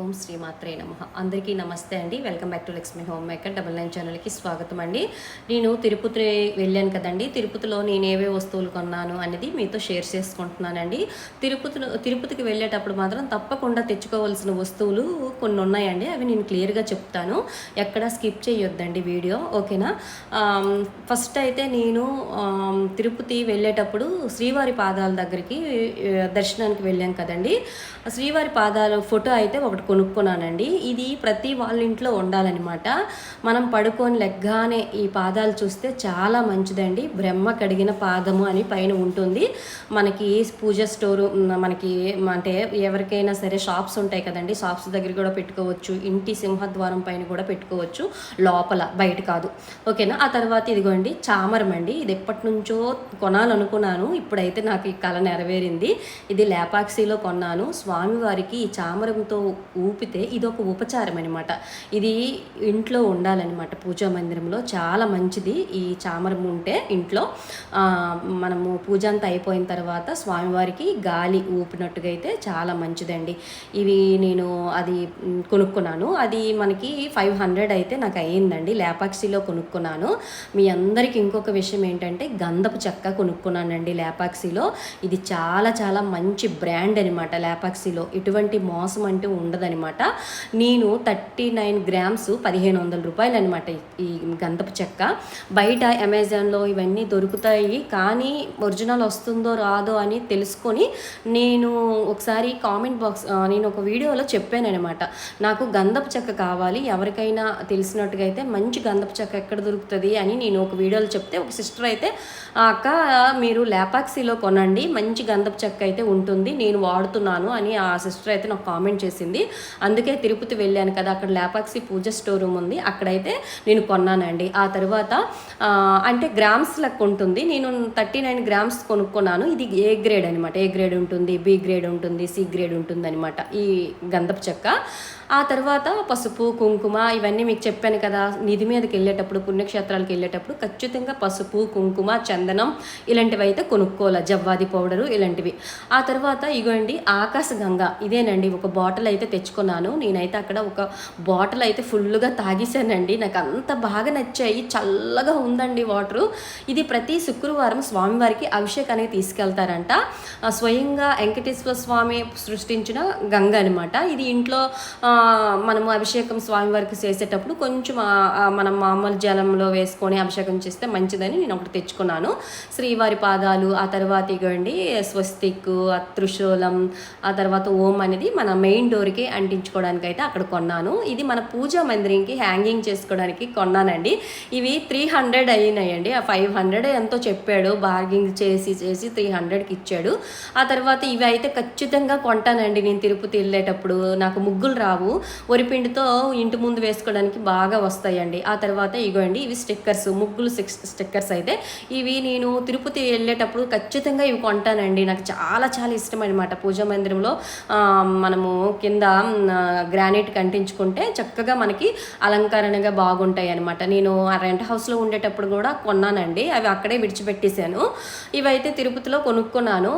ఓం శ్రీమాత్రే నమ. అందరికీ నమస్తే అండి. Welcome back to Lakshmi home maker double nine ఛానల్కి స్వాగతం అండి. నేను తిరుపతి వెళ్ళాను కదండి. తిరుపతిలో నేను ఏవే వస్తువులు కొన్నాను అనేది మీతో షేర్ చేసుకుంటున్నానండి. తిరుపతిలో తిరుపతికి వెళ్ళేటప్పుడు మాత్రం తప్పకుండా తెచ్చుకోవాల్సిన వస్తువులు కొన్ని ఉన్నాయండి. అవి నేను క్లియర్గా చెప్తాను. ఎక్కడ స్కిప్ చేయొద్దండి వీడియో. ఓకేనా? ఫస్ట్ అయితే నేను తిరుపతి వెళ్ళేటప్పుడు శ్రీవారి పాదాల దగ్గరికి దర్శనానికి వెళ్ళాం కదండి. శ్రీవారి పాదాల ఫోటో అయితే ఒకటి కొనుక్కున్నానండి. ఇది ప్రతి వాళ్ళ ఇంట్లో ఉండాలన్నమాట. మనం పడుకొని లెగ్గానే ఈ పాదాలు చూస్తే చాలా మంచిదండి. బ్రహ్మ కడిగిన పాదము అని పైన ఉంటుంది. మనకి పూజ స్టోరు మనకి అంటే ఎవరికైనా సరే షాప్స్ ఉంటాయి కదండి. షాప్స్ దగ్గర కూడా పెట్టుకోవచ్చు. ఇంటి సింహద్వారం పైన కూడా పెట్టుకోవచ్చు. లోపల బయట కాదు. ఓకేనా? ఆ తర్వాత ఇదిగోండి చామరం అండి. ఇది ఎప్పటి నుంచో కొనాలనుకున్నాను. ఇప్పుడైతే నాకు ఈ కళ నెరవేరింది. ఇది లేపాక్షిలో కొన్నాను. స్వామివారికి ఈ చామరంతో ఊపితే ఇది ఒక ఉపచారం అనమాట ఇది ఇంట్లో ఉండాలన్నమాట పూజా మందిరంలో చాలా మంచిది. ఈ చామరం ఉంటే ఇంట్లో మనము పూజ అంతా అయిపోయిన తర్వాత స్వామివారికి గాలి ఊపినట్టుగా అయితే చాలా మంచిదండి. ఇవి నేను అది కొనుక్కున్నాను. అది మనకి ఫైవ్ హండ్రెడ్ అయితే నాకు అయ్యిందండి లేపాక్షిలో కొనుక్కున్నాను. మీ అందరికీ ఇంకొక విషయం ఏంటంటే గంధపు చెక్క కొనుక్కున్నానండి లేపాక్షిలో. ఇది చాలా చాలా మంచి బ్రాండ్ అనమాట లేపాక్షిలో. ఎటువంటి మోసం అంటూ ఉంటుందన్నమాట. నేను థర్టీ నైన్ గ్రామ్స్ పదిహేను వందల రూపాయలు అనమాట ఈ గంధపు చెక్క. బయట అమెజాన్లో ఇవన్నీ దొరుకుతాయి. కానీ ఒరిజినల్ వస్తుందో రాదో అని తెలుసుకొని నేను ఒకసారి కామెంట్ బాక్స్ నేను ఒక వీడియోలో చెప్పాను అనమాట నాకు గంధపు చెక్క కావాలి. ఎవరికైనా తెలిసినట్టుగా అయితే మంచి గంధపు చెక్క ఎక్కడ దొరుకుతుంది అని నేను ఒక వీడియోలో చెప్తే ఒక సిస్టర్ అయితే "ఆ అక్క మీరు లేపాక్సీలో కొనండి. మంచి గంధపు చెక్క అయితే ఉంటుంది. నేను వాడుతున్నాను అని ఆ సిస్టర్ అయితే నాకు కామెంట్ చేసింది. అందుకే తిరుపతి వెళ్ళాను కదా అక్కడ లేపాక్షి పూజ స్టోర్ రూమ్ ఉంది అక్కడైతే నేను కొన్నానండి. ఆ తర్వాత అంటే గ్రామ్స్ లెక్క ఉంటుంది నేను థర్టీ నైన్ గ్రామ్స్ కొనుక్కున్నాను. ఇది ఏ గ్రేడ్ అనమాట ఏ గ్రేడ్ ఉంటుంది? బి గ్రేడ్ ఉంటుంది సి గ్రేడ్ ఉంటుంది అనమాట ఈ గంధపు చెక్క. ఆ తర్వాత పసుపు కుంకుమ ఇవన్నీ మీకు చెప్పాను కదా నిధి మీదకి వెళ్ళేటప్పుడు పుణ్యక్షేత్రాలకు వెళ్ళేటప్పుడు ఖచ్చితంగా పసుపు కుంకుమ చందనం ఇలాంటివి అయితే కొనుక్కోవాలి. జవ్వాది పౌడరు ఇలాంటివి. ఆ తర్వాత ఇగోండి ఆకాశ గంగ. ఇదేనండి ఒక బాటిల్ అయితే తెచ్చుకున్నాను. నేనైతే అక్కడ ఒక బాటిల్ అయితే ఫుల్గా తాగేశానండి. నాకు అంత బాగా నచ్చాయి. చల్లగా ఉందండి వాటరు. ఇది ప్రతి శుక్రవారం స్వామివారికి అభిషేకానికి తీసుకెళ్తారంట. స్వయంగా వెంకటేశ్వర స్వామి సృష్టించిన గంగ అనమాట ఇది ఇంట్లో మనము అభిషేకం స్వామివారికి చేసేటప్పుడు కొంచెం మనం మామూలు జలంలో వేసుకొని అభిషేకం చేస్తే మంచిదని నేను ఒకటి తెచ్చుకున్నాను. శ్రీవారి పాదాలు ఆ తర్వాత ఇగండి స్వస్తిక్ త్రిశూలం ఆ తర్వాత ఓం అనేది మన మెయిన్ డోర్కి అంటించుకోవడానికి అయితే అక్కడ కొన్నాను. ఇది మన పూజా మందిరంకి హ్యాంగింగ్ చేసుకోవడానికి కొన్నానండి. ఇవి త్రీ హండ్రెడ్ అయినాయండి. ఆ ఫైవ్ హండ్రెడ్ ఎంతో చెప్పాడు. బార్గింగ్ చేసి చేసి త్రీ హండ్రెడ్కి ఇచ్చాడు. ఆ తర్వాత ఇవి అయితే ఖచ్చితంగా కొంటానండి నేను తిరుపతి వెళ్ళేటప్పుడు. నాకు ముగ్గులు రావు. వరిపిండితో ఇంటి ముందు వేసుకోవడానికి బాగా వస్తాయండి. ఆ తర్వాత ఇగోండి ఇవి స్టిక్కర్స్ ముగ్గులు స్టిక్కర్స్ అయితే. ఇవి నేను తిరుపతి వెళ్ళేటప్పుడు ఖచ్చితంగా ఇవి కొంటానండి. నాకు చాలా చాలా ఇష్టం అనమాట పూజా మందిరంలో మనము కింద గ్రానైట్ కంటించుకుంటే చక్కగా మనకి అలంకరణగా బాగుంటాయి అనమాట నేను ఆ రెంట్ హౌస్లో ఉండేటప్పుడు కూడా కొన్నానండి. అవి అక్కడే విడిచిపెట్టేశాను. ఇవైతే తిరుపతిలో కొనుక్కున్నాను.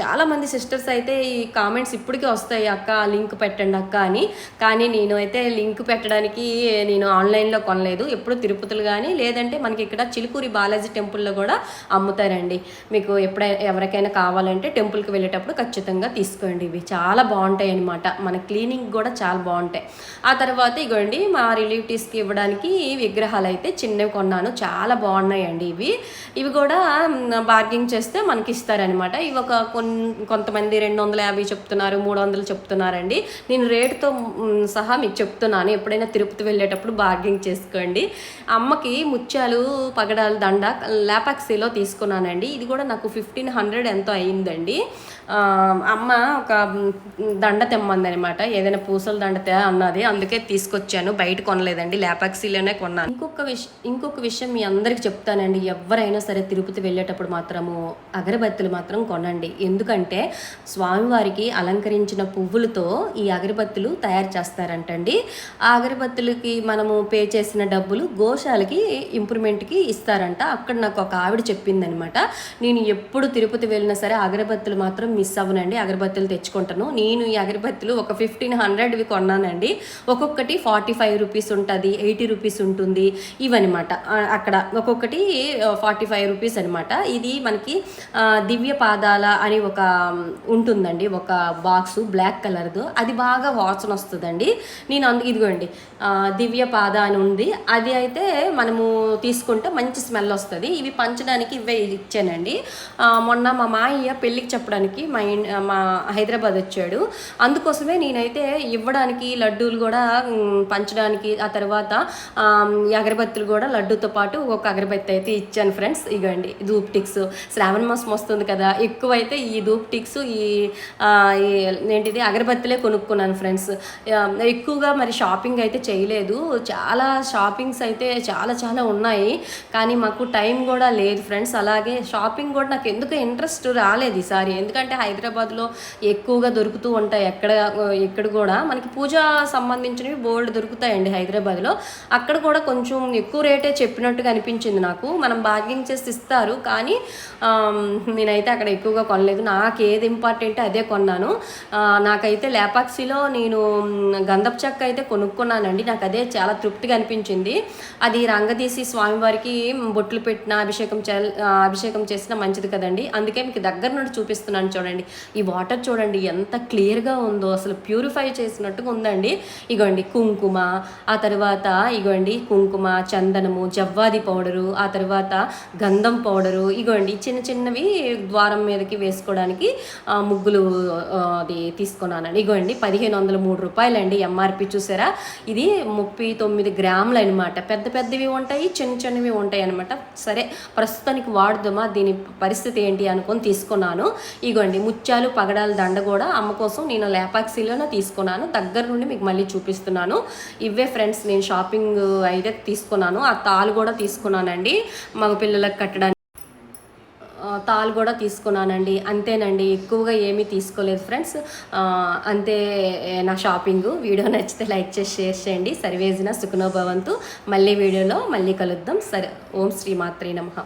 చాలామంది సిస్టర్స్ అయితే ఈ కామెంట్స్ ఇప్పటికీ వస్తాయి అక్క లింక్ పెట్టండి అక్క అని. కానీ నేను అయితే లింక్ పెట్టడానికి నేను ఆన్లైన్లో కొనలేదు. ఎప్పుడు తిరుపతిలో కానీ లేదంటే మనకి ఇక్కడ చిలుకూరి బాలాజీ టెంపుల్లో కూడా అమ్ముతారండి. మీకు ఎప్పుడైనా ఎవరికైనా కావాలంటే టెంపుల్కి వెళ్ళేటప్పుడు ఖచ్చితంగా తీసుకోండి. ఇవి చాలా బాగుంటాయి అనమాట మన క్లీనింగ్ కూడా చాలా బాగుంటాయి. ఆ తర్వాత ఇగోండి మా రిలేటివ్స్కి ఇవ్వడానికి విగ్రహాలు అయితే చిన్నవి కొన్నాను. చాలా బాగున్నాయండి ఇవి. ఇవి కూడా బార్గింగ్ చేస్తే మనకి ఇస్తారనమాట ఇవి ఒక కొంతమంది రెండు వందల యాభై చెప్తున్నారు మూడు వందలు చెప్తున్నారండి. నేను రేటుతో సహా మీకు చెప్తున్నాను. ఎప్పుడైనా తిరుపతి వెళ్ళేటప్పుడు బార్గింగ్ చేసుకోండి. అమ్మకి ముత్యాలు పగడాలు దండ లేపాక్సీలో తీసుకున్నానండి. ఇది కూడా నాకు ఫిఫ్టీన్ హండ్రెడ్ ఎంతో అయిందండి అమ్మ ఒక దండ తెమ్మందనమాట. ఏదైనా పూసల దండ తే అన్నది అందుకే తీసుకొచ్చాను. బయట కొనలేదండి. లాపాక్సీలోనే కొన్నాను. ఇంకొక విషయం ఇంకొక విషయం మీ అందరికి చెప్తానండి. ఎవరైనా సరే తిరుపతి వెళ్ళేటప్పుడు మాత్రము అగరబత్తులు మాత్రం కొనండి. ఎందుకంటే స్వామివారికి అలంకరించిన పువ్వులతో ఈ అగరబత్తులు తయారు చేస్తారంటండి. ఆ అగరబత్తులకి మనము పే చేసిన డబ్బులు గోశాలకి ఇంప్రూవ్మెంట్కి ఇస్తారంట. అక్కడ నాకు ఒక ఆవిడ చెప్పిందనమాట. నేను ఎప్పుడు తిరుపతి వెళ్ళినా సరే అగరబత్తులు మాత్రం మిస్ అవ్వనండి. అగరబత్తులు తెచ్చుకుంటాను. నేను ఈ అగరబత్తులు ఒక ఫిఫ్టీన్ హండ్రెడ్వి కొన్నానండి. ఒక్కొక్కటి ఫార్టీ ఫైవ్ రూపీస్ ఉంటుంది ఎయిటీ రూపీస్ ఉంటుంది ఇవన్నమాట. అక్కడ ఒక్కొక్కటి ఫార్టీ ఫైవ్ రూపీస్ అనమాట ఇది మనకి దివ్య పాదాల అని ఒక ఉంటుందండి. ఒక బాక్స్ బ్లాక్ కలర్దు. అది బాగా వాసన వస్తుందండి. నేను అందుకు ఇదిగోండి దివ్య పాద అని ఉంది. అది అయితే మనము తీసుకుంటే మంచి స్మెల్ వస్తుంది. ఇవి పంచడానికి ఇవే ఇచ్చానండి. మొన్న మా మాయ్య పెళ్ళికి చెప్పడానికి మా మా హైదరాబాద్ వచ్చాడు. అందుకోసమే నేనైతే ఇవ్వడానికి లడ్డూలు కూడా పంచడానికి ఆ తర్వాత అగరబత్తులు కూడా లడ్డూతో పాటు ఒక అగరబత్తి అయితే ఇచ్చాను ఫ్రెండ్స్. ఇగండి ధూప్ టిక్స్. శ్రావణ మాసం వస్తుంది కదా ఎక్కువైతే ఈ ధూప్ టిక్స్ ఈ ఏంటిది అగరబత్తులే కొనుక్కున్నాను ఫ్రెండ్స్. ఎక్కువగా మరి షాపింగ్ అయితే చేయలేదు. చాలా షాపింగ్స్ అయితే చాలా చాలా ఉన్నాయి. కానీ మాకు టైం కూడా లేదు ఫ్రెండ్స్. అలాగే షాపింగ్ కూడా నాకు ఎందుకు ఇంట్రెస్ట్ రాలేదు ఈసారి. ఎందుకంటే హైదరాబాద్లో ఎక్కువగా దొరుకుతూ ఉంటాయి ఎక్కడ ఇక్కడ కూడా. మనకి పూజ సంబంధించినవి బోల్డ్ దొరుకుతాయండి హైదరాబాద్లో. అక్కడ కూడా కొంచెం ఎక్కువ రేటే చెప్పినట్టుగా అనిపించింది నాకు. మనం బార్గెన్ చేసి ఇస్తారు. కానీ నేనైతే అక్కడ ఎక్కువగా కొనలేదు. నాకు ఏది ఇంపార్టెంట్ అదే కొన్నాను. నాకైతే లేపాక్సీలో నేను గంధపు చెక్క అయితే కొనుక్కున్నానండి. నాకు అదే చాలా తృప్తిగా అనిపించింది. అది రంగదీసి స్వామివారికి బొట్లు పెట్టిన అభిషేకం చే అభిషేకం చేసిన మంచిది కదండి. అందుకే మీకు దగ్గర నుండి చూపిస్తున్నాను చూడండి. ఈ వాటర్ చూడండి ఎంత క్లియర్గా ఉందో అసలు ప్యూరిఫై చేసినట్టుగా ఉందండి. ఇగోండి కుంకుమ ఆ తర్వాత ఇగోండి కుంకుమ చందనము జవ్వాది పౌడరు ఆ తర్వాత గంధం పౌడరు ఇగోండి చిన్న చిన్నవి ద్వారం మీదకి వేసుకోవడానికి ముగ్గులు అది తీసుకున్నానండి. ఇగోండి పదిహేను వందల మూడు రూపాయలండి ఎంఆర్పి చూసారా? ఇది ముప్పై తొమ్మిది గ్రాములు అనమాట పెద్ద పెద్దవి ఉంటాయి చిన్న చిన్నవి ఉంటాయి అనమాట సరే ప్రస్తుతానికి వాడుదామా? దీని పరిస్థితి ఏంటి అనుకొని తీసుకున్నాను. ఇగోండి ముత్యాలు పగడాల దండ కూడా అమ్మ కోసం నేను లేపాక్సీలోనే తీసుకున్నాను. దగ్గర నుండి మీకు మళ్ళీ చూపిస్తున్నాను. ఇవే ఫ్రెండ్స్ నేను షాపింగ్ అయితే తీసుకున్నాను. ఆ తాలు కూడా తీసుకున్నానండి. మగ పిల్లలకు కట్టడానికి తాలు కూడా తీసుకున్నానండి. అంతేనండి ఎక్కువగా ఏమీ తీసుకోలేదు ఫ్రెండ్స్. అంతే నా షాపింగ్. వీడియో నచ్చితే లైక్ చేసి షేర్ చేయండి. సర్వేజన సుఖనోభవంతు. మళ్ళీ వీడియోలో మళ్ళీ కలుద్దాం. సరే ఓం శ్రీ మాత్రే నమః.